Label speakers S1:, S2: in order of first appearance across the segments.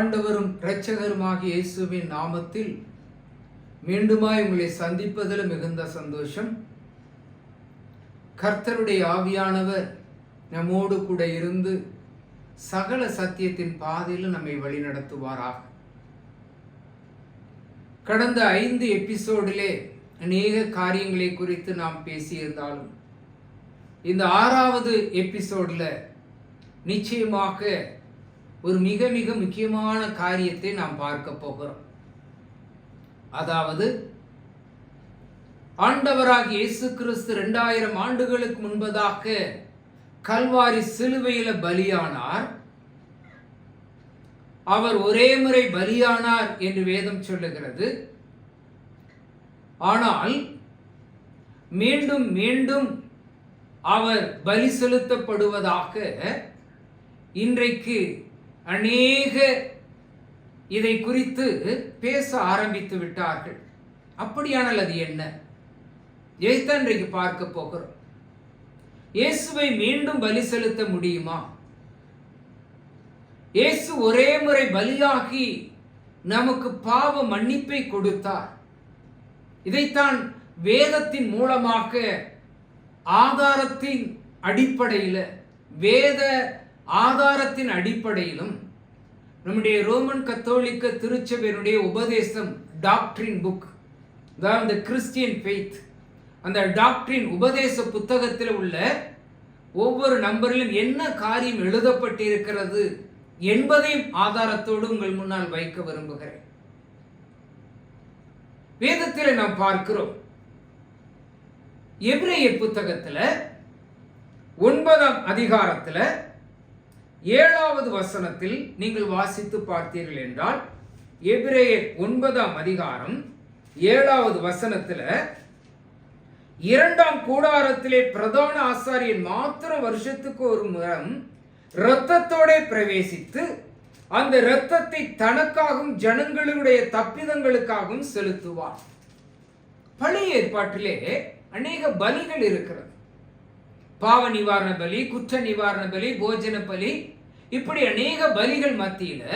S1: ஆண்டவரும் இரட்சகருமாகிய இயேசுவின் நாமத்தில் மீண்டுமாய் உங்களை சந்திப்பதில் மிகுந்த சந்தோஷம். கர்த்தருடைய ஆவியானவர் நம்மோடு கூட இருந்து சகல சத்தியத்தின் பாதையில் நம்மை வழிநடத்துவாராக கடந்த ஐந்து எபிசோடிலே அநேக காரியங்களை குறித்து நாம் பேசியிருந்தாலும் இந்த ஆறாவது எபிசோடில் நிச்சயமாக ஒரு மிக மிக முக்கியமான காரியத்தை நாம் பார்க்க போகிறோம். அதாவது ஆண்டவராக இயேசு கிறிஸ்து ரெண்டாயிரம் ஆண்டுகளுக்கு முன்பதாக கல்வாரி சிலுவையில பலியானார். அவர் ஒரே முறை பலியானார் என்று வேதம் சொல்லுகிறது. ஆனால் மீண்டும் மீண்டும் அவர் பலி செலுத்தப்படுவதாக இன்றைக்கு அநேக இதை குறித்து பேச ஆரம்பித்து விட்டார்கள். அப்படியானால் அது என்ன? இதைத்தான் இன்றைக்கு பார்க்க போகிறோம். இயேசுவை மீண்டும் பலி செலுத்த முடியுமா? இயேசு ஒரே முறை பலியாகி நமக்கு பாவ மன்னிப்பை கொடுத்தார். இதைத்தான் வேதத்தின் மூலமாக ஆதாரத்தின் அடிப்படையில் வேத ஆதாரத்தின் அடிப்படையிலும் நம்முடைய ரோமன் கத்தோலிக்க திருச்சபையினுடைய உபதேசம் டாக்டரின் புக் அதாவது இந்த கிறிஸ்டியன் ஃபெய்த் அந்த டாக்டரின் உபதேச புத்தகத்தில் உள்ள ஒவ்வொரு நம்பரிலும் என்ன காரியம் எழுதப்பட்டிருக்கிறது என்பதையும் ஆதாரத்தோடு உங்கள் முன்னால் வைக்க விரும்புகிறேன். வேதத்தில் நாம் பார்க்கிறோம். எபிரேயர் புத்தகத்தில் ஒன்பதாம் அதிகாரத்தில் ஏழாவது வசனத்தில் நீங்கள் வாசித்து பார்த்தீர்கள் என்றால் எபிரேயர் ஒன்பதாம் அதிகாரம் ஏழாவது வசனத்தில் இரண்டாம் கூடாரத்திலே பிரதான ஆசாரியன் மாத்திரம் வருஷத்துக்கு ஒரு முறம் இரத்தத்தோட பிரவேசித்து அந்த இரத்தத்தை தனக்காகவும் ஜனங்களுடைய தப்பிதங்களுக்காகவும் செலுத்துவார். பழைய ஏற்பாட்டிலே அநேக பலிகள் இருக்கிறது. பாவ நிவாரண பலி குற்ற நிவாரண பலி போஜன பலி இப்படி அநேக பலிகள் மத்தியில்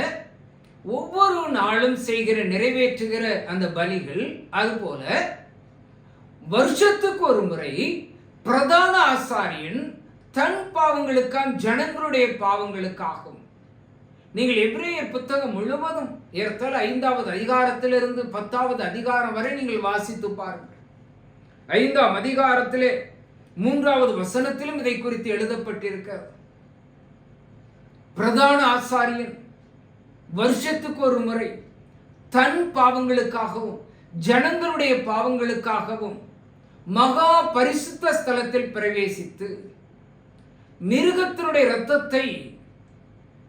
S1: ஒவ்வொரு நாளும் செய்கிற நிறைவேற்றுகிற அந்த பலிகள் அதுபோல வருஷத்துக்கு ஒரு முறை பிரதான ஆசாரியன் தன் பாவங்களுக்காக ஜனங்களுடைய பாவங்களுக்காகும் நீங்கள் எப்ரேயர் புத்தகம் முழுவதும் ஏற்றால் ஐந்தாவது அதிகாரத்திலிருந்து பத்தாவது அதிகாரம் வரை நீங்கள் வாசித்து பாருங்கள். ஐந்தாம் அதிகாரத்திலே மூன்றாவது வசனத்திலும் இதை குறித்து எழுதப்பட்டிருக்க பிரதான ஆசாரியன் வருஷத்துக்கு ஒரு முறை தன் பாவங்களுக்காகவும் ஜனங்களுடைய பாவங்களுக்காகவும் மகா பரிசுத்த ஸ்தலத்தில் பிரவேசித்து மிருகத்தினுடைய இரத்தத்தை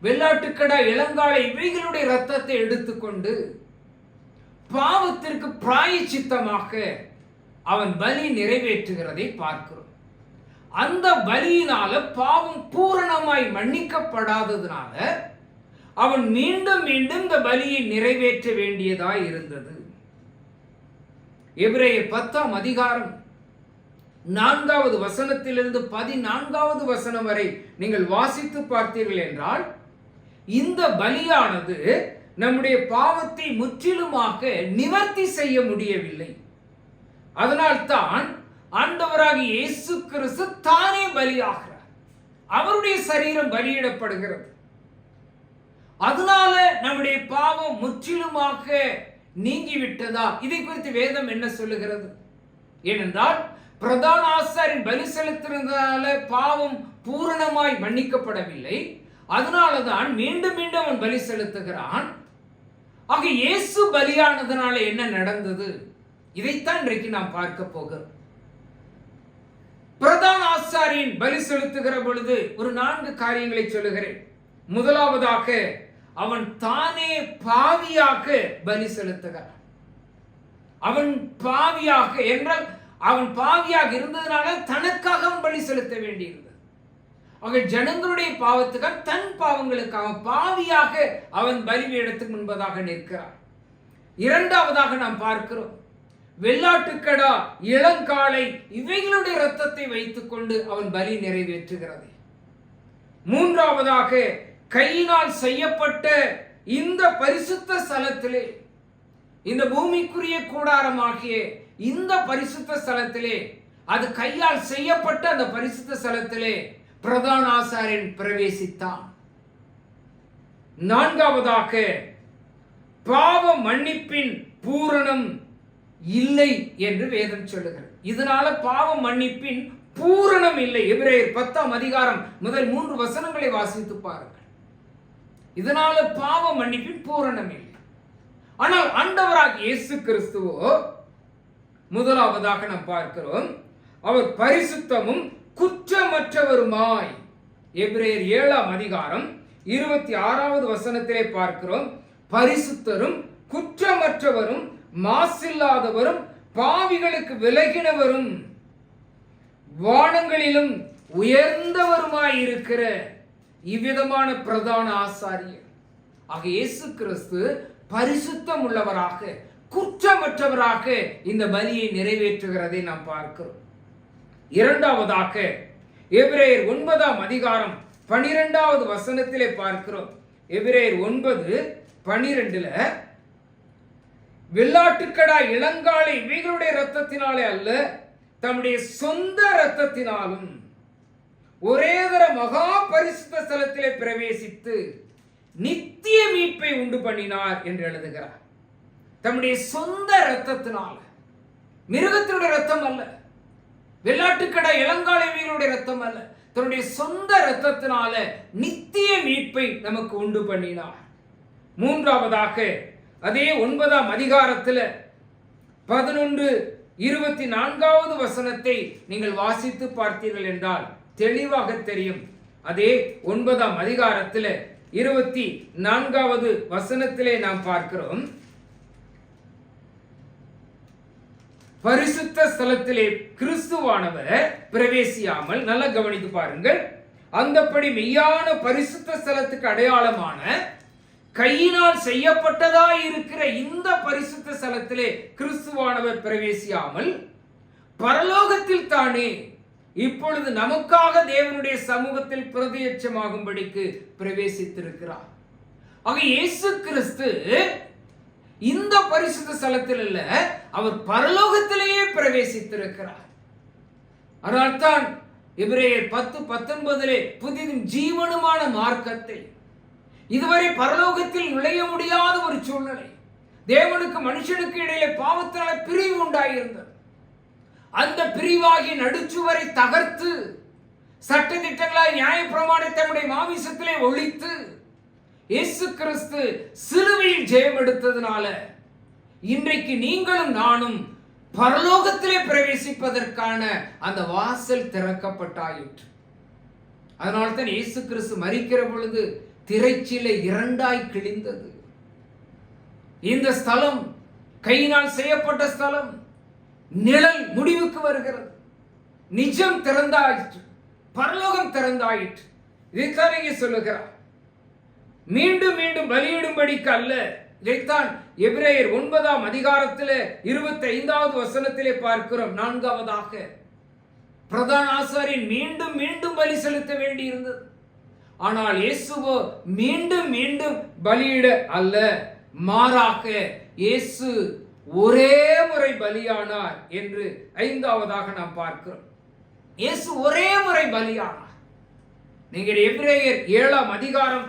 S1: வெள்ளாட்டுக்கடா இளங்காலை இவைகளுடைய இரத்தத்தை எடுத்துக்கொண்டு பாவத்திற்கு பிராயச்சித்தமாக அவன் பலி நிறைவேற்றுகிறதை பார்க்கிறோம். அந்த பலியினால பாவம் பூரணமாய் மன்னிக்கப்படாததுனால அவன் மீண்டும் மீண்டும் இந்த பலியை நிறைவேற்ற வேண்டியதாய் இருந்தது. எபிரேய பத்தாம் அதிகாரம் நான்காவது வசனத்திலிருந்து பதினான்காவது வசனம் வரை நீங்கள் வாசித்து பார்த்தீர்கள் என்றால் இந்த பலியானது நம்முடைய பாவத்தை முற்றிலுமாக நிவர்த்தி செய்ய முடியவில்லை. அதனால்தான் ஆண்டவராக இயேசு கிறிஸ்து தானே பலியாகிறார். அவருடைய சரீரம் பலியிடப்படுகிறது. அதனால நம்முடைய பாவம் முற்றிலுமாக நீங்கிவிட்டதா? இதை குறித்து வேதம் என்ன சொல்லுகிறது? ஏனென்றால் பிரதான ஆசாரின் பலி செலுத்தினதால பாவம் பூரணமாய் மன்னிக்கப்படவில்லை. அதனால தான் மீண்டும் மீண்டும் அவன் பலி செலுத்துகிறான். ஆக இயேசு பலியானதுனால என்ன நடந்தது? இதைத்தான் இன்றைக்கு நாம் பார்க்க போகிறோம். பிரதான ஆசாரியின் பலி செலுத்துகிற பொழுது ஒரு நான்கு காரியங்களை சொல்லுகிறேன். முதலாவதாக அவன் தானே பாவியாக பலி செலுத்துகிறான். அவன் பாவியாக என்றால் அவன் பாவியாக இருந்ததுனால தனக்காக அவன் பலி செலுத்த வேண்டியிருந்தது. அவன் ஜனங்களுடைய பாவத்துக்காக தன் பாவங்களுக்காக பாவியாக அவன் பலிபீடத்துக்கு முன்பதாக நிற்கிறான். இரண்டாவதாக நாம் பார்க்கிறோம். வெள்ளாட்டுக்கடா இளங்காலை இவைகளுடைய இரத்தத்தை வைத்துக்கொண்டு அவன் பலி நிறைவேற்றுகிறது. மூன்றாவதாக கையினால் செய்யப்பட்ட இந்த பரிசுத்த ஸ்தலத்திலே இந்த பூமிக்குரிய கூடாரமாகிய இந்த பரிசுத்த ஸ்தலத்திலே அது கையால் செய்யப்பட்ட அந்த பரிசுத்த ஸ்தலத்திலே பிரதான ஆசாரியன் பிரவேசித்தான். நான்காவதாக பாவ மன்னிப்பின் பூரணம் இல்லை என்று வேதம் சொல்லுகிறது. இதனால பாவ மன்னிப்பின் பூரணம் இல்லை. எபிரேயர் பத்தாம் அதிகாரம் முதல் மூன்று வசனங்களை வாசித்து பாருங்கள். இதனால பாவ மன்னிப்பின் பூரணம் இல்லை. ஆனால் அண்டவராக இயேசு கிறிஸ்துவோ முதலாவதாக நாம் பார்க்கிறோம் அவர் பரிசுத்தமும் குற்றமற்றவருமாய். எபிரேயர் ஏழாம் அதிகாரம் இருபத்தி ஆறாவது வசனத்திலே பார்க்கிறோம் பரிசுத்தரும் குற்றமற்றவரும் மாசில்லாதவரும் பாவிகளுக்கு விலகினவரும் வானங்களிலும் உயர்ந்தவருமாய் இருக்கிற இவ்விதமான பிரதான ஆசாரியர். ஆக இயேசு கிறிஸ்து பரிசுத்தம் உள்ளவராக குற்றமற்றவராக இந்த பலியை நிறைவேற்றுகிறதை நாம் பார்க்கிறோம். இரண்டாவதாக எபிரேயர் ஒன்பதாம் அதிகாரம் பனிரெண்டாவது வசனத்திலே பார்க்கிறோம். எபிரேயர் ஒன்பது பனிரெண்டுல வெள்ளாட்டுக்கடா இளங்காலை இவைகளுடைய ரத்தத்தினாலே அல்ல தம்முடைய சொந்த ரத்தத்தினாலும் ஒரே தர மகா பரிசுத்த ஸ்தலத்திலே பிரவேசித்து நித்திய மீட்பை உண்டு பண்ணினார் என்று எழுதுகிறார். தம்முடைய சொந்த ரத்தத்தினால மிருகத்தினுடைய ரத்தம் அல்ல வெள்ளாட்டுக்கடா இளங்காலைவிகளுடைய ரத்தம் அல்ல தன்னுடைய சொந்த ரத்தத்தினால நித்திய மீட்பை நமக்கு உண்டு பண்ணினார். மூன்றாவதாக அதே ஒன்பதாம் அதிகாரத்தில் பதினொன்று இருபத்தி நான்காவது வசனத்தை நீங்கள் வாசித்து பார்த்தீர்கள் என்றால் தெளிவாக தெரியும். அதே ஒன்பதாம் அதிகாரத்தில் இருபத்தி நான்காவது வசனத்திலே நாம் பார்க்கிறோம். பரிசுத்த ஸ்தலத்திலே கிறிஸ்துவானவர் பிரவேசியாமல் நல்லா கவனித்து பாருங்கள். அந்தப்படி மெய்யான பரிசுத்த ஸ்தலத்துக்கு அடையாளமான கையினால் செய்யப்பட்டதாய் இருக்கிற இந்த பரிசுத்த ஸ்தலத்திலே கிறிஸ்துவானவர் பிரவேசியாமல் பரலோகத்தில் தானே இப்பொழுது நமக்காக தேவனுடைய சமூகத்தில் பிரதியட்சமாகும்படிக்கு பிரவேசித்திருக்கிறார். ஆக இயேசு கிறிஸ்து இந்த பரிசுத்த ஸ்தலத்தில் அல்ல அவர் பரலோகத்திலேயே பிரவேசித்திருக்கிறார். அதனால்தான் இவரே பத்து பத்தொன்பதிலே புதிதும் ஜீவனுமான மார்க்கத்தை இதுவரை பரலோகத்தில் நுழைய முடியாத ஒரு சூழ்நிலை. தேவனுக்கு மனுஷனுக்கு இடையிலே பாவத்தினால பிரிவு உண்டாயிருந்தது. அந்த பிரிவாகி நடுச்சுவரை தகர்த்து சட்ட திட்டங்களால் நியாய பிரமாணத்தை மாமிசத்திலே ஒழித்து இயேசு கிறிஸ்து சிலுவையில் ஜெயம் எடுத்ததுனால இன்றைக்கு நீங்களும் நானும் பரலோகத்திலே பிரவேசிப்பதற்கான அந்த வாசல் திறக்கப்பட்டாயிற்று. அதனால தான் இயேசு கிறிஸ்து மறிக்கிற பொழுது திரைச்சிலை இரண்டாய் கிழிந்தது. இந்த ஸ்தலம் கையினால் செய்யப்பட்ட ஸ்தலம். நிழல் முடிவுக்கு வருகிறது. நிஜம் திறந்தாயிற்று. பரலோகம் திறந்தாயிற்று. இதைத்தான் இங்கே சொல்லுகிறார். மீண்டும் மீண்டும் பலியிடும்படிக்கு அல்ல. இதைத்தான் எபிரேயர் ஒன்பதாம் அதிகாரத்தில் இருபத்தி ஐந்தாவது வசனத்திலே பார்க்கிறோம். நான்காவதாக. பிரதான ஆசாரியன் மீண்டும் மீண்டும் பலி செலுத்த வேண்டி இருந்தது ஆனால் இயேசுவோ மீண்டும் மீண்டும் பலியிட அல்ல. மாறாக இயேசு ஒரே முறை பலியானார் என்று ஐந்தாவதாக நாம் பார்க்கிறோம். இயேசு ஒரே முறை பலியானார். நீங்கள் எப்ரேயர் ஏழாம் அதிகாரம்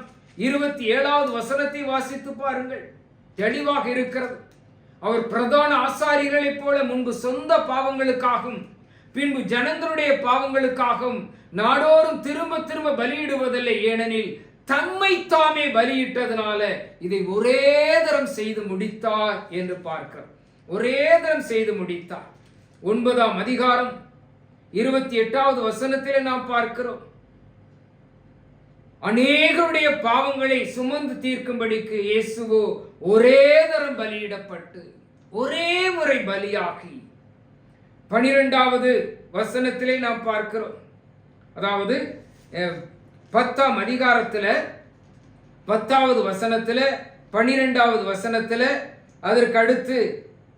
S1: இருபத்தி ஏழாவது வசனத்தை வாசித்து பாருங்கள். தெளிவாக இருக்கிறது. அவர் பிரதான ஆசாரியர்களைப் போல முன்பு சொந்த பாவங்களுக்காகவும் பின்பு ஜனங்களுடைய பாவங்களுக்காகவும் நாடோறும் திரும்ப திரும்ப பலியிடுவதில்லை. ஏனெனில் தம்மை தாமே பலியிட்டதனால இதை ஒரே தரம் செய்து முடித்தார் என்று பார்க்கிறோம். ஒரே தரம் செய்து முடித்தார். ஒன்பதாம் அதிகாரம் இருபத்தி எட்டாவது வசனத்திலே நாம் பார்க்கிறோம். அநேகருடைய பாவங்களை சுமந்து தீர்க்கும்படிக்கு இயேசுவோ ஒரே தரம் பலியிடப்பட்டு ஒரே முறை பலியாகி பனிரெண்டாவது வசனத்திலே நாம் பார்க்கிறோம். அதாவது பத்தாம் அதிகாரத்தில் பத்தாவது வசனத்தில் பன்னிரெண்டாவது வசனத்தில் அதற்கு அடுத்து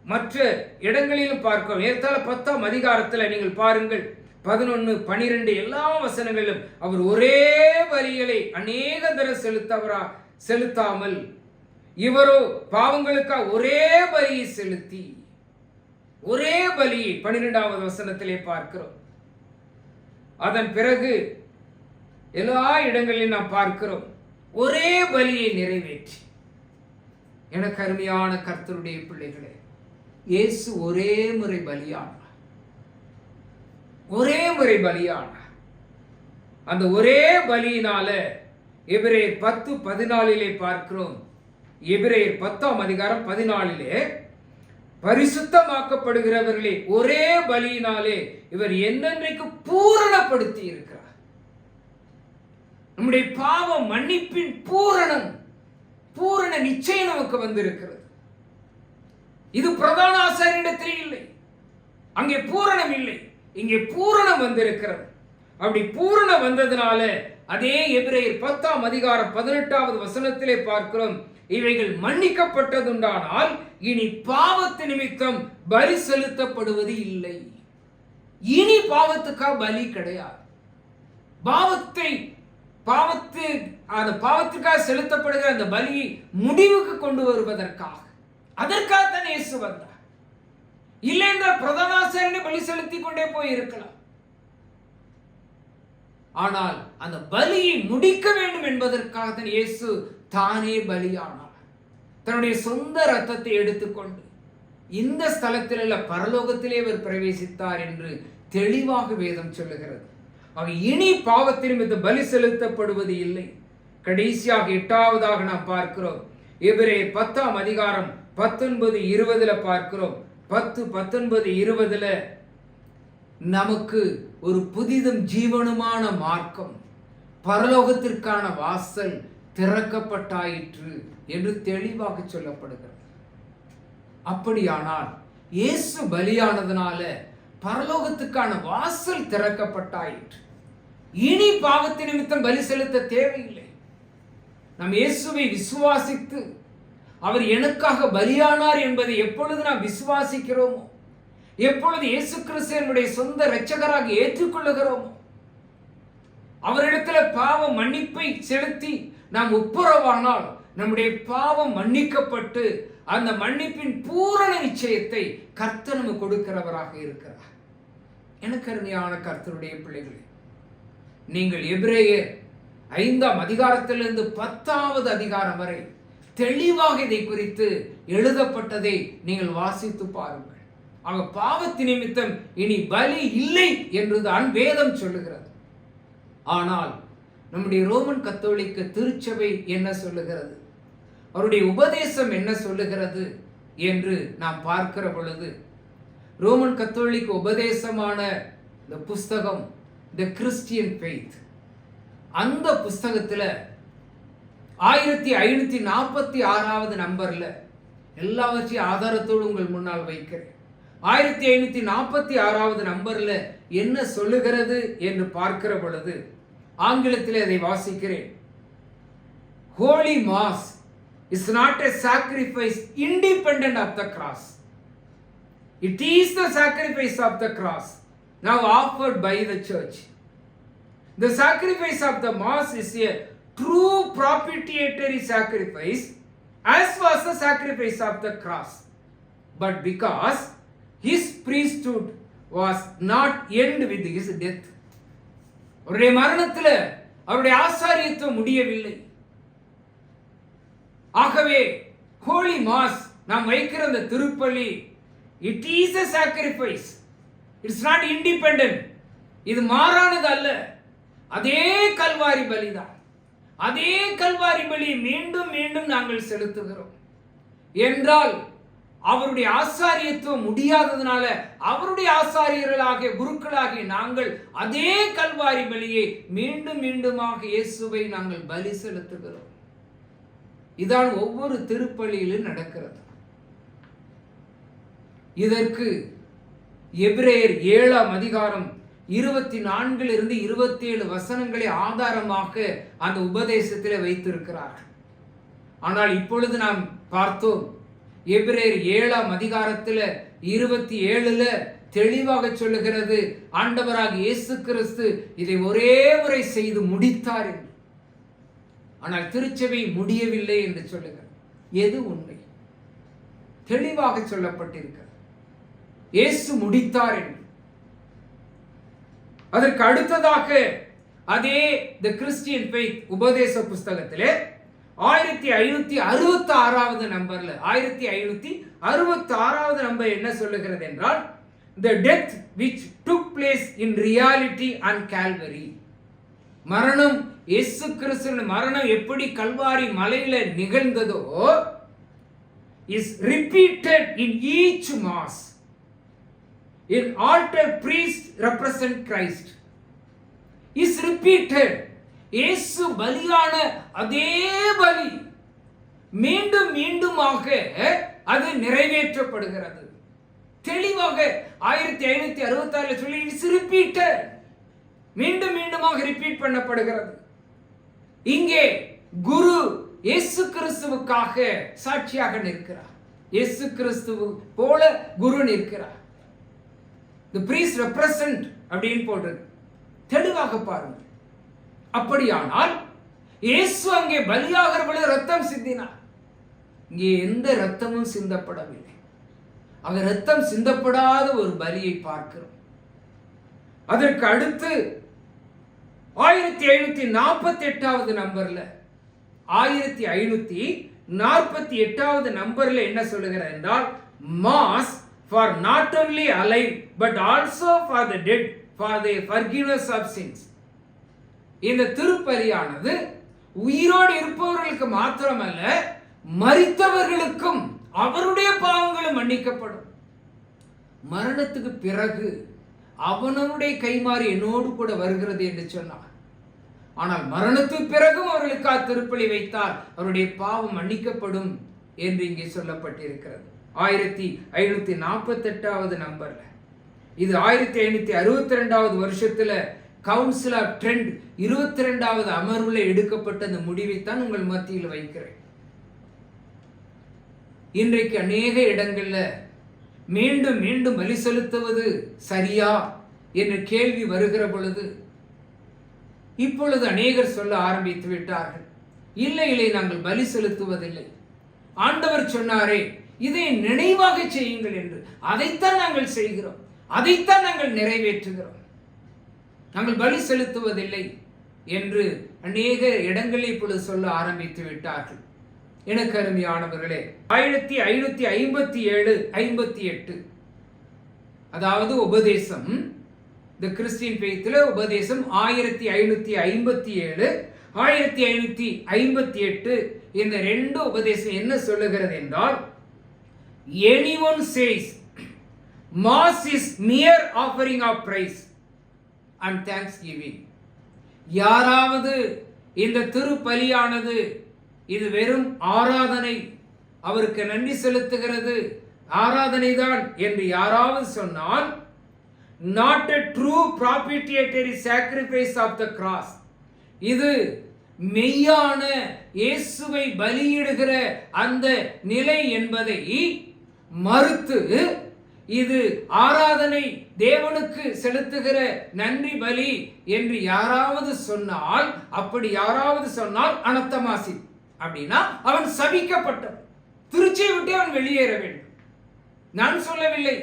S1: மற்ற இடங்களிலும் பார்க்கிறோம். ஏற்றால பத்தாம் அதிகாரத்தில் நீங்கள் பாருங்கள். பதினொன்று பனிரெண்டு எல்லா வசனங்களிலும் அவர் ஒரே வரிகளை அநேக தர செலுத்தவரா செலுத்தாமல் இவரோ பாவங்களுக்காக ஒரே வரியை செலுத்தி ஒரே பலி பன்னிரெண்டாவது வசனத்திலே பார்க்கிறோம். அதன் பிறகு எல்லா இடங்களிலும் நாம் பார்க்கிறோம். ஒரே பலியை நிறைவேற்றி. எனக்கு அருமையான கர்த்தருடைய பிள்ளைகளே இயேசு ஒரே முறை பலியானார். ஒரே முறை பலியானார். அந்த ஒரே பலியினால எபிரேயர் பத்து பதினாலிலே பார்க்கிறோம். எபிரேயர் பத்தாம் அதிகாரம் பதினாலிலே பரிசுத்தமாக்கப்படுகிறவர்களே ஒரே பலியினாலே இவர் என்னென்றைக்கு பூரணப்படுத்தி இருக்கிறார் நம்முடைய பாவ மன்னிப்பின் பூரணம் பூரண நிச்சயம் நமக்கு வந்திருக்கிறது. இது பிரதான ஆசாரியிடத்தில் இல்லை. அங்கே பூரணம் இல்லை. இங்கே பூரணம் வந்திருக்கிறது. அப்படி பூரணம் வந்ததுனால அதே எபிரேயர் பத்தாம் அதிகாரம் பதினெட்டாவது வசனத்திலே பார்க்கிறோம். இவைகள் மன்னிக்கப்பட்டதுண்டானால் இனி பாவத்து நிமித்தம் பலி செலுத்தப்படுவது இல்லை. இனி பாவத்துக்காக பலி கிடையாது. பாவத்தை பாவத்து அந்த பாவத்துக்காக செலுத்தப்படுகிற அந்த பலியை முடிவுக்கு கொண்டு வருவதற்காக. அதற்காக தான் இயேசு வந்தார். இல்லை என்றால் பிரதானாசரனை பலி செலுத்தி கொண்டே போய் இருக்கலாம் ஆனால் அந்த பலியை முடிக்க வேண்டும் என்பதற்காக தான் இயேசு தானே பலியானார். தன்னுடைய சொந்த ரத்தத்தை எடுத்துக்கொண்டு இந்த ஸ்தலத்தில் உள்ள பரலோகத்திலே அவர் பிரவேசித்தார் என்று தெளிவாக வேதம் சொல்லுகிறது. ஆக இனி பாவத்திலும் இந்த பலி செலுத்தப்படுவது இல்லை. கடைசியாக எட்டாவதாக நாம் பார்க்கிறோம். எபிரே பத்தாம் அதிகாரம் பத்தொன்பது இருபதுல பார்க்கிறோம். பத்து பத்தொன்பது இருபதுல நமக்கு ஒரு புதிதும் ஜீவனுமான மார்க்கம் பரலோகத்திற்கான வாசல் திறக்கப்பட்டாயிற்று என்று தெளிவாக சொல்லப்படுகிறது. அப்படியானால் இயேசு பலியானதுனால பரலோகத்துக்கான வாசல் திறக்கப்பட்டாயிற்று. இனி பாவத்தை நிமித்தம் பலி செலுத்த தேவையில்லை. நம் இயேசுவை விசுவாசித்து அவர் எனக்காக பலியானார் என்பதை எப்பொழுது நாம் விசுவாசிக்கிறோமோ எப்பொழுது இயேசு கிறிஸ்து என்னுடைய சொந்த இரட்சகராக ஏற்றுக்கொள்ளுகிறோமோ? அவரிடத்துல பாவ மன்னிப்பை செலுத்தி நாம் ஒப்புரவானால் நம்முடைய பாவம் மன்னிக்கப்பட்டு அந்த மன்னிப்பின் பூரண நிச்சயத்தை கர்த்தர் நமக்கு கொடுக்கிறவராக இருக்கிறார். எனக்கு அருமையான கர்த்தருடைய பிள்ளைகளே நீங்கள் எபிரேயர் ஐந்தாம் அதிகாரத்திலிருந்து பத்தாவது அதிகாரம் வரை தெளிவாக இதை குறித்து எழுதப்பட்டதை நீங்கள் வாசித்து பாருங்கள். ஆக பாவத்து நிமித்தம் இனி பலி இல்லை என்றுதான் வேதம் சொல்லுகிறது. ஆனால் நம்முடைய ரோமன் கத்தோலிக்க திருச்சபை என்ன சொல்லுகிறது? அவருடைய உபதேசம் என்ன சொல்லுகிறது என்று நாம் பார்க்கிற பொழுது ரோமன் கத்தோலிக்க உபதேசமான இந்த புஸ்தகம் த கிறிஸ்டியன் ஃபெய்த் அந்த புஸ்தகத்தில் ஆயிரத்தி ஐநூற்றி நாற்பத்தி ஆறாவது நம்பரில் எல்லாவற்றையும் ஆதாரத்தோடு உங்கள் முன்னால் வைக்கிறேன். ஆயிரத்தி ஐநூற்றி நாற்பத்தி ஆறாவது நம்பரில் என்ன சொல்லுகிறது என்று பார்க்கிற பொழுது ஆங்கிலத்தில் அதை வாசிக்கிறேன். Holy mass is not a sacrifice independent of the cross it is the sacrifice of the cross now offered by the church the sacrifice of the mass is a true propitiatory sacrifice as was the sacrifice of the cross but because his priesthood was not end with his death அவருடைய மரணத்தில் அவருடைய ஆசாரியத்துவம் முடியவில்லை. ஆகவே Holi mass நாம் வைக்கிற அந்த திருப்பலி it is a sacrifice it's not independent இது மாறானது அல்ல. அதே கல்வாரி பலிதான். அதே கல்வாரி பலி மீண்டும் மீண்டும் நாங்கள் செலுத்துகிறோம். என்றால் அவருடைய ஆசாரியத்துவம் முடியாததுனால அவருடைய ஆசாரியர்களாகிய குருக்களாகிய நாங்கள் அதே கல்வாரி பலியை மீண்டும் மீண்டுமாக இயேசுவை நாங்கள் பலி செலுத்துகிறோம். இதான் ஒவ்வொரு திருப்பலியிலும் நடக்கிறது. இதற்கு எபிரேயர் ஏழாம் அதிகாரம் இருபத்தி நான்கில் இருந்து இருபத்தி ஏழு வசனங்களை ஆதாரமாக அந்த உபதேசத்தில் வைத்திருக்கிறார் ஆனால் இப்பொழுது நாம் பார்த்தோம் எபிரேர் ஏழாம் அதிகாரத்தில் இருபத்தி ஏழுல தெளிவாக சொல்லுகிறது ஆண்டவராக இயேசு கிறிஸ்து இதை ஒரே முறை செய்து முடித்தார் என்று. ஆனால் திருச்சபை முடியவில்லை என்று சொல்லுகிறார் எது உண்மை? தெளிவாக சொல்லப்பட்டிருக்கிறது. இயேசு முடித்தார் என்று. அதற்கு அடுத்ததாக அதே த கிறிஸ்டியன் பெய்த் உபதேச புஸ்தகத்திலே ஆயிரத்தி ஐநூத்தி அறுபத்தி ஆறாவது நம்பர்ல ஆயிரத்தி ஐநூத்தி அறுபத்தி ஆறாவது நம்பர் என்ன சொல்லுகிறது என்றால் the death which took place in reality and Calvary மரணம் இயேசு கிறிஸ்துவின் மரணம் எப்படி கல்வாரி மலையில நிகழ்ந்ததோ is repeated in each mass in altar priest represent Christ is repeated இயேசு பலியான அதே பலி மீண்டும் மீண்டுமாக அது நிறைவேற்றப்படுகிறது. தெளிவாக ஆயிரத்தி ஐநூத்தி அறுபத்தி ஆறுல சொல்லி ரிப்பீட்டர் மீண்டும் மீண்டுமாக ரிப்பீட் பண்ணப்படுகிறது. இங்கே குரு இயேசு கிறிஸ்துவுக்காக சாட்சியாக நிற்கிறார். இயேசு கிறிஸ்துவு போல குரு நிற்கிறார். தி பிரீஸ் ரெப்ரசன்ட் அப்படின்னு போடுறது. தெளிவாக பாருங்கள். அப்படியானால் இயேசு அங்கே பலியாகிற பொழுது ரத்தம் சிந்தினார். இங்கே எந்த ரத்தமும் சிந்தப்படவில்லை. அவர் ரத்தம் சிந்தப்படாத ஒரு பலியை பார்க்கிறோம். அதற்கு அடுத்து ஆயிரத்தி ஐநூத்தி நாற்பத்தி எட்டாவது நம்பர்ல ஆயிரத்தி ஐநூத்தி நாற்பத்தி எட்டாவது நம்பர்ல என்ன சொல்லுகிறார் என்றால் mass for not only alive but also for the dead for the forgiveness of sins இந்த திருப்பலியானது உயிரோடு இருப்பவர்களுக்கு மாத்திரமல்ல மறித்தவர்களுக்கும் அவருடைய பாவங்களும் மன்னிக்கப்படும். மரணத்துக்கு பிறகு அவனவனுடைய கைமாறி என்னோடு கூட வருகிறது என்று சொன்னார். ஆனால் மரணத்துக்கு பிறகும் அவர்களுக்காக திருப்பலி வைத்தால் அவருடைய பாவம் மன்னிக்கப்படும் என்று இங்கே சொல்லப்பட்டிருக்கிறது. ஆயிரத்தி ஐநூத்தி நாற்பத்தி எட்டாவது நம்பர்ல. இது ஆயிரத்தி ஐநூத்தி அறுபத்தி ரெண்டாவது வருஷத்துல கவுன்சில் ஆஃப் ட்ரெண்ட் இருபத்தி ரெண்டாவது அமர்வுல எடுக்கப்பட்ட அந்த முடிவைத்தான் உங்கள் மத்தியில் வைக்கிறேன். இன்றைக்கு அநேக இடங்களில் மீண்டும் மீண்டும் வலி செலுத்துவது சரியா என்ற கேள்வி வருகிற பொழுது இப்பொழுது அநேகர் சொல்ல ஆரம்பித்து விட்டார்கள். இல்லை இல்லை நாங்கள் பலி செலுத்துவதில்லை. ஆண்டவர் சொன்னாரே இதை நினைவாக செய்யுங்கள் என்று. அதைத்தான் நாங்கள் செய்கிறோம். அதைத்தான் நாங்கள் நிறைவேற்றுகிறோம். நாங்கள் பலி செலுத்துவதில்லை என்று அநேக இடங்களில் இப்பொழுது சொல்ல ஆரம்பித்து விட்டார்கள். எனக்கு அருமையானவர்களே ஆயிரத்தி ஐநூத்தி ஐம்பத்தி ஏழு ஐம்பத்தி எட்டு. அதாவது உபதேசம். இந்த கிறிஸ்டின் பெய்த்தில் உபதேசம் ஆயிரத்தி ஐநூத்தி ஐம்பத்தி ஏழு ஆயிரத்தி ஐநூத்தி ஐம்பத்தி எட்டு இந்த ரெண்டு உபதேசம் என்ன சொல்லுகிறது என்றால் anyone says mass is mere offering of praise and thanksgiving யாராவது இந்த திருப்பலியானது இது வெறும் ஆராதனை அவருக்கு நன்றி செலுத்துகிறது ஆராதனை தான் என்று யாராவது சொன்னால் not a true propitiatory sacrifice of the cross இது மெய்யான இயேசுவை பலியிடுகிற அந்த நிலை என்பதை மறுத்து இது ஆராதனை தேவனுக்கு செலுத்துகிற நன்றி பலி என்று யாராவது சொன்னால் அப்படி யாராவது சொன்னால் அனத்தமாசி அப்படின்னா அவன் சபிக்கப்பட்டவன். திருச்சியை விட்டு அவன் வெளியேற வேண்டும். நான் சொல்லவில்லை.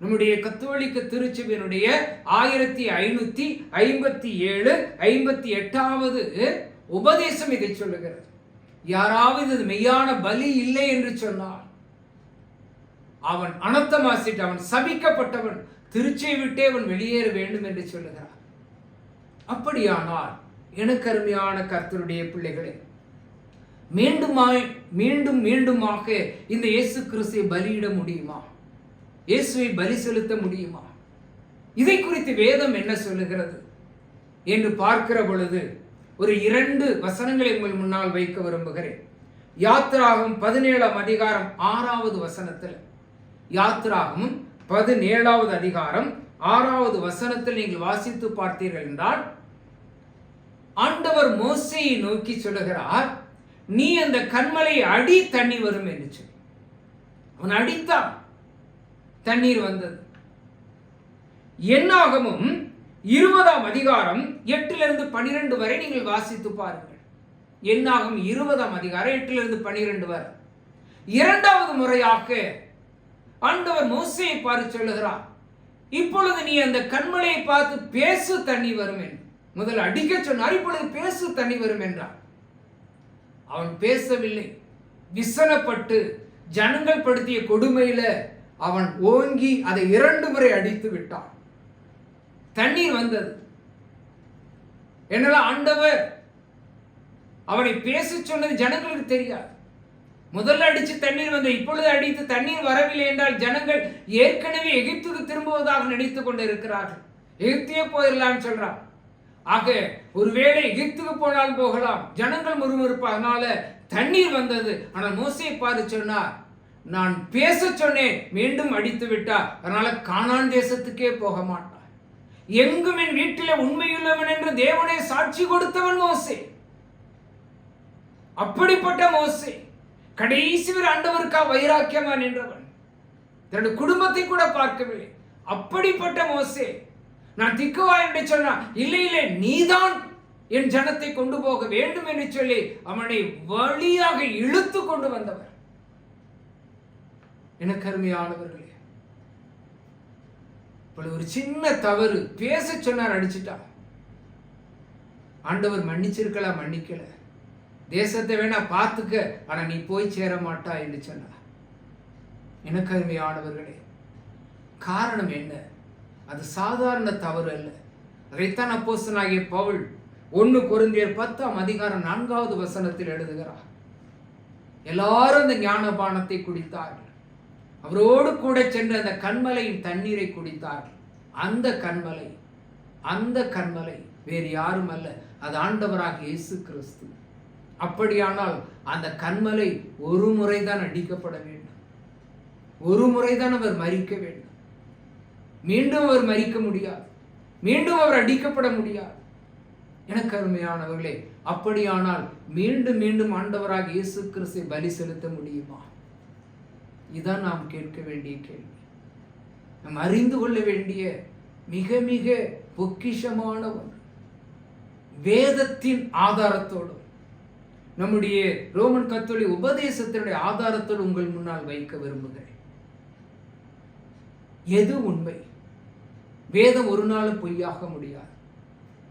S1: நம்முடைய கத்தோலிக்க திருச்சபையினுடைய ஆயிரத்தி ஐநூத்தி ஐம்பத்தி ஏழு ஐம்பத்தி எட்டாவது உபதேசம் இதை சொல்லுகிறது. யாராவது இது மெய்யான பலி இல்லை என்று சொன்னால் அவன் அனர்த்தமாசிட்டு அவன் சபிக்கப்பட்டவன் திருச்சியை விட்டே அவன் வெளியேற வேண்டும் என்று சொல்லுகிறார். அப்படியானால் எனக்கு அருமையான கர்த்தருடைய பிள்ளைகளே மீண்டுமாய் மீண்டும் மீண்டுமாக இந்த இயேசு கிறிஸ்துவை பலியிட முடியுமா? இயேசுவை பலி செலுத்த முடியுமா? இதை குறித்து வேதம் என்ன சொல்லுகிறது? என்று பார்க்கிற பொழுது ஒரு இரண்டு வசனங்களை உங்கள் முன்னால் வைக்க விரும்புகிறேன். யாத்திராகும் பதினேழாம் அதிகாரம் ஆறாவது வசனத்தில். யாத்ராகும் பதினேழாவது அதிகாரம் ஆறாவது வசனத்தில் நீங்கள் வாசித்து பார்த்தீர்கள் என்றால் ஆண்டவர் மோசையை நோக்கி சொல்லுகிறார் நீ அந்த கண்மலை அடி தண்ணி வரும் என்று சொல்லி. அவன் அடித்தான். தண்ணீர் வந்தது. என்னாகமும் இருபதாம் அதிகாரம் எட்டிலிருந்து பனிரெண்டு வரை நீங்கள் வாசித்து பாருங்கள். என்னாகும் இருபதாம் அதிகாரம் எட்டிலிருந்து பனிரெண்டு வரை. இரண்டாவது முறையாக ஆண்டவர் மோசையை பார்த்து சொல்லுகிறார் இப்பொழுது நீ அந்த கண்மலையை பார்த்து பேசு தண்ணி வரும் என்று. முதல் அடிக்க சொன்னார் இப்பொழுது பேசு தண்ணி வரும் என்றார். அவன் பேசவில்லை. விசனப்பட்டு ஜனங்கள் படுத்திய கொடுமையில அவன் ஓங்கி அதை இரண்டு முறை அடித்து விட்டான். தண்ணீர் வந்தது. என்னெல்லாம் ஆண்டவர்? அவனை பேச சொன்னது ஜனங்களுக்கு தெரியாது. முதல்ல அடித்து தண்ணீர் வந்து இப்பொழுது அடித்து தண்ணீர் வரவில்லை என்றால் ஜனங்கள் ஏற்கனவே எகிப்துக்கு திரும்புவதாக நினைத்து கொண்டு இருக்கிறார்கள் எகிப்தியே போயிடலாம்னு சொல்றான். ஆக ஒருவேளை எகிப்துக்கு போனால் போகலாம். ஜனங்கள் முறுமுறுப்பு அதனால தண்ணீர் வந்தது. ஆனால் மோசையை பாரு சொன்னார் நான் பேச சொன்னேன் மீண்டும் அடித்து விட்டார். அதனால கானான் தேசத்துக்கே போக மாட்டார். எங்கும் என் வீட்டிலே உண்மையுள்ளவன் என்று தேவனே சாட்சி கொடுத்தவன் மோசே. அப்படிப்பட்ட மோசே கடைசி வரை ஆண்டவருக்கா வைராக்கியமா நின்றவன். தன்னுடைய குடும்பத்தை கூட பார்க்கவில்லை. அப்படிப்பட்ட மோசே நான் திக்குவா என்று சொன்னான் இல்லை இல்லை நீதான் என் ஜனத்தை கொண்டு போக வேண்டும் என்று சொல்லி அவனை வழியாக இழுத்து கொண்டு வந்தவர். எனக்கு அருமையானவர்களே இப்பொழுது ஒரு சின்ன தவறு பேச சொன்னார் அடிச்சிட்டா ஆண்டவர் மன்னிச்சிருக்கலாம் மன்னிக்கல. தேசத்தை வேணா பார்த்துக்க ஆனா நீ போய் சேர மாட்டா என்று சொன்னார். எனக்கு அருமையானவர்களே காரணம் என்ன? அது சாதாரண தவறு அல்ல. அதைத்தான் அப்போசனாகிய பவுல் ஒன்று குருந்தியர் பத்தாம் அதிகாரம் நான்காவது வசனத்தில் எழுதுகிறார். எல்லாரும் அந்த ஞானபானத்தை குடித்தார்கள். அவரோடு கூட சென்று அந்த கண்மலையின் தண்ணீரை குடித்தார்கள். அந்த கண்மலை அந்த கண்மலை வேறு யாரும் அல்ல. அது ஆண்டவராக இயேசு கிறிஸ்து. அப்படியானால் அந்த கண்மலை ஒரு முறைதான் அடிக்கப்பட வேண்டும். ஒரு முறைதான் அவர் மறிக்க வேண்டும். மீண்டும் அவர் மறிக்க முடியாது. மீண்டும் அவர் அடிக்கப்பட முடியாது. எனக்கு அருமையானவர்களே அப்படியானால் மீண்டும் மீண்டும் ஆண்டவராக இயேசு கிறிஸ்தை பலி செலுத்த முடியுமா? இதான் நாம் கேட்க வேண்டிய கேள்வி. நாம் அறிந்து கொள்ள வேண்டிய மிக மிக பொக்கிஷமான ஒன்று. வேதத்தின் ஆதாரத்தோடும் நம்முடைய ரோமன் கத்தோலி உபதேசத்தினுடைய ஆதாரத்தோடு உங்கள் முன்னால் வைக்க விரும்புகிறேன். எது உண்மை? வேதம் ஒரு நாளும் பொய்யாக முடியாது.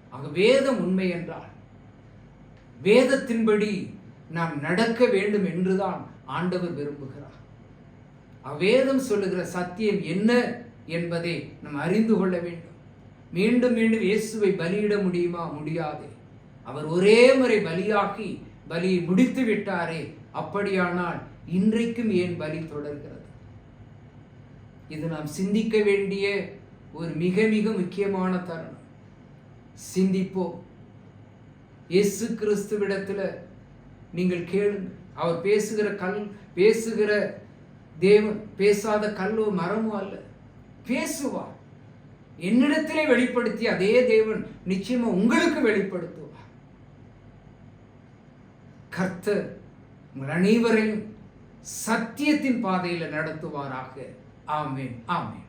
S1: ஆக வேதம் உண்மை என்றால் வேதத்தின்படி நாம் நடக்க வேண்டும் என்றுதான் ஆண்டவர் விரும்புகிறார். அவ்வேதம் சொல்லுகிற சத்தியம் என்ன என்பதை நாம் அறிந்து கொள்ள வேண்டும். மீண்டும் மீண்டும் இயேசுவை பலியிட முடியுமா? முடியாது. அவர் ஒரே முறை பலியாக்கி பலி முடித்து விட்டாரே அப்படியானால் இன்றைக்கும் ஏன் பலி தொடர்கிறது? இது நாம் சிந்திக்க வேண்டிய ஒரு மிக மிக முக்கியமான தருணம். சிந்திப்போம். இயேசு கிறிஸ்துவிடத்தில் நீங்கள் கேளுங்க அவர் பேசுகிற கல் பேசுகிற தேவன் பேசாத கல்லோ மரமோ அல்ல. பேசுவார். என்னிடத்திலே வெளிப்படுத்தி அதே தேவன் நிச்சயமா உங்களுக்கு வெளிப்படுத்துவார். கர்த்தர் உங்கள் அனைவரையும் சத்தியத்தின் பாதையில் நடத்துவாராக. ஆமேன். ஆமேன்.